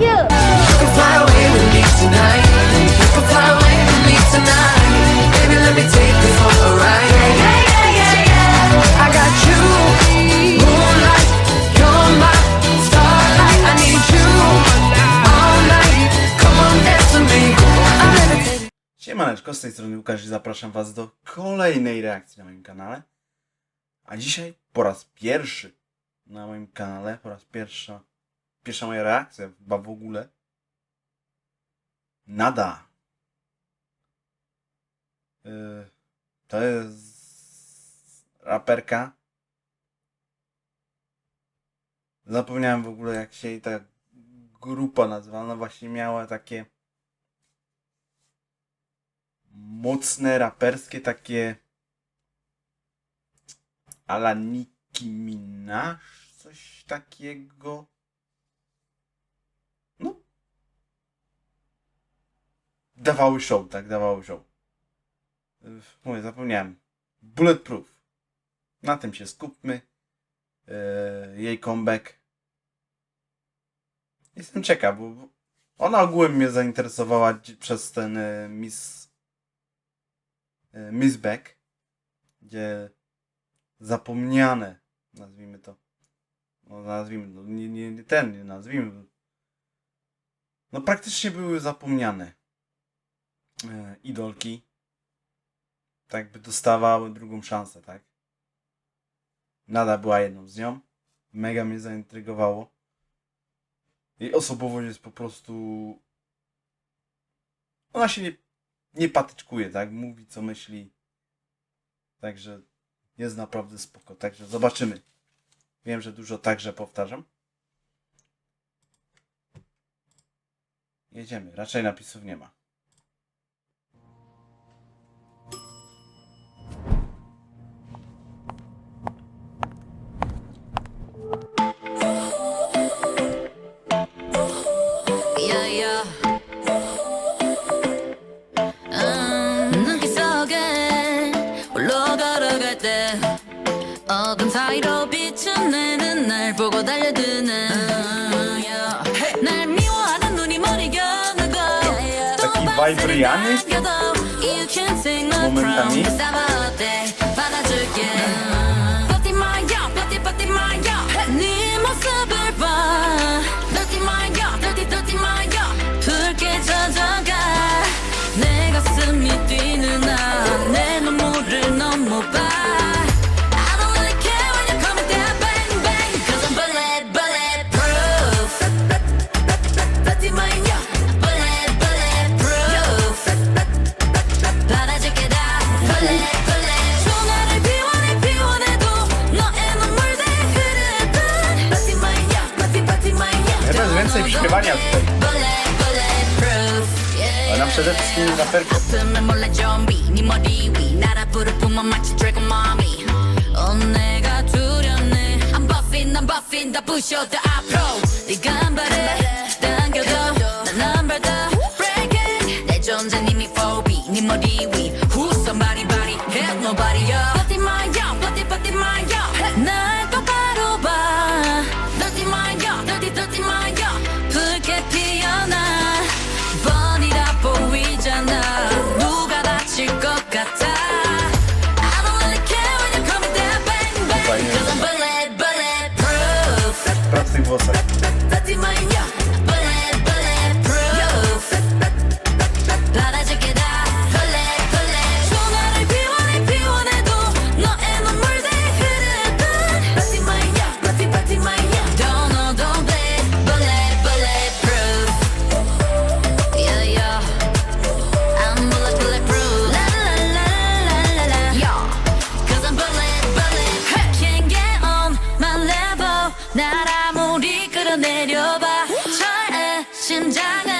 you. You can fly away with me tonight. You can fly away with me tonight. Baby, let me take you for a ride. Yeah, yeah, yeah, yeah. I got you, moonlight. You're my starlight. I need you all night. Come on, dance with me. Siemaneczko, z tej strony Łukasz i zapraszam Was do kolejnej reakcji na moim kanale. A dzisiaj po raz pierwszy na moim kanale, po raz pierwsza, pierwsza moja reakcja, chyba w ogóle. Nada. Yy, to jest raperka. Zapomniałem w ogóle jak się jej ta grupa nazywa. Ona właśnie miała takie mocne, raperskie, takie ala Nicki Minaj, coś takiego. Dawały show, tak, dawały show. Mówię, zapomniałem. Bulletproof. Na tym się skupmy. Yy, jej comeback. Jestem ciekaw, bo ona ogółem mnie zainteresowała przez ten e, Miss e, Miss Beck, gdzie zapomniane, nazwijmy to, no nazwijmy, no, nie, nie, ten, nie nazwijmy, no praktycznie były zapomniane idolki, tak jakby dostawały drugą szansę, tak? Nada była jedną z nią, mega mnie zaintrygowało. Jej osobowość jest po prostu. Ona się nie, nie patyczkuje, tak? Mówi co myśli. Także jest naprawdę spoko. Także zobaczymy. Wiem, że dużo także powtarzam. Jedziemy. Raczej napisów nie ma. 달려드는 음, yeah. 날 미워하는 눈이 머리 겨누고 또 Taki 밤새 vibe Rihanny? 남겨도 You can sing no Momentami. 마치 드래곤 마미 어 내가 두렵네 I'm buffing I'm buffing 다 부셔도 앞으로 W 심장은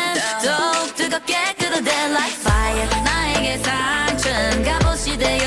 더욱 뜨겁게 끓어대 like fire 나에게 갑옷이 되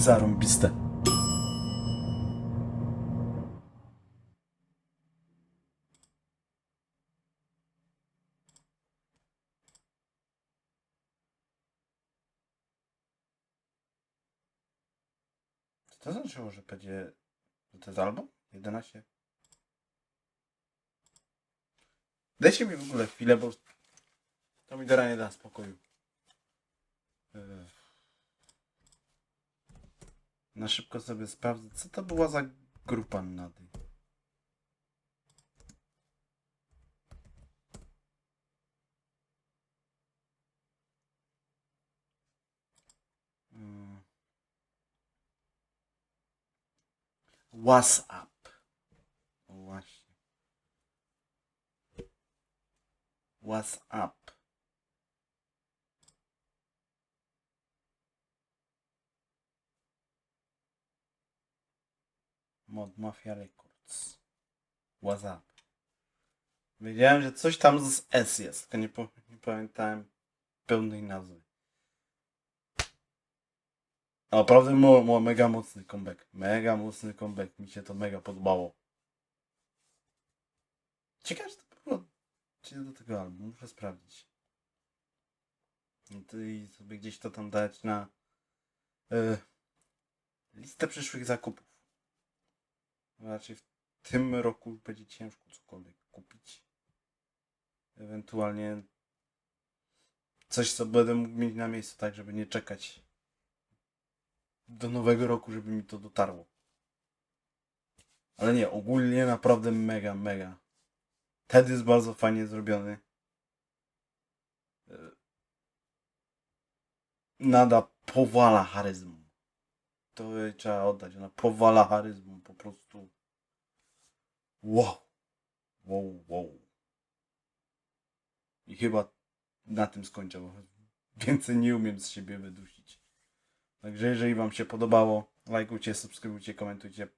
Zarąbiste. Czy to znaczyło, że będzie... to jest album? 11? Dajcie mi w ogóle chwilę, bo to mi teraz nie da spokoju. Yy. Na szybko sobie sprawdzę, co to była za grupa Nady. Mm. WhatsApp. Właśnie. WhatsApp. Mod Mafia Records. WhatsApp. Wiedziałem, że coś tam z S jest, tylko nie, po, nie pamiętałem pełnej nazwy. Naprawdę mo, mo, mega mocny comeback. Mega mocny comeback. Mi się to mega podobało. Ciekawe, czy to było czy do tego albumu. Muszę sprawdzić. No I sobie gdzieś to tam dać na e, listę przyszłych zakupów. Raczej w tym roku będzie ciężko cokolwiek kupić. Ewentualnie coś, co będę mógł mieć na miejscu, tak, żeby nie czekać do nowego roku, żeby mi to dotarło. Ale nie, ogólnie naprawdę mega, mega. Ted jest bardzo fajnie zrobiony. Nada powala charyzmą. To trzeba oddać. Ona powala charyzmą. Wow. Wow, wow. I chyba na tym skończę, więcej nie umiem z siebie wydusić. Także jeżeli Wam się podobało, lajkujcie, subskrybujcie, komentujcie.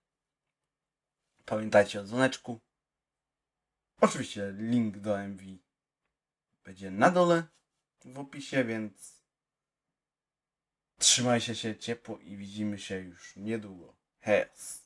Pamiętajcie o dzwoneczku. Oczywiście link do MV będzie na dole w opisie, więc trzymajcie się ciepło i widzimy się już niedługo. Hes!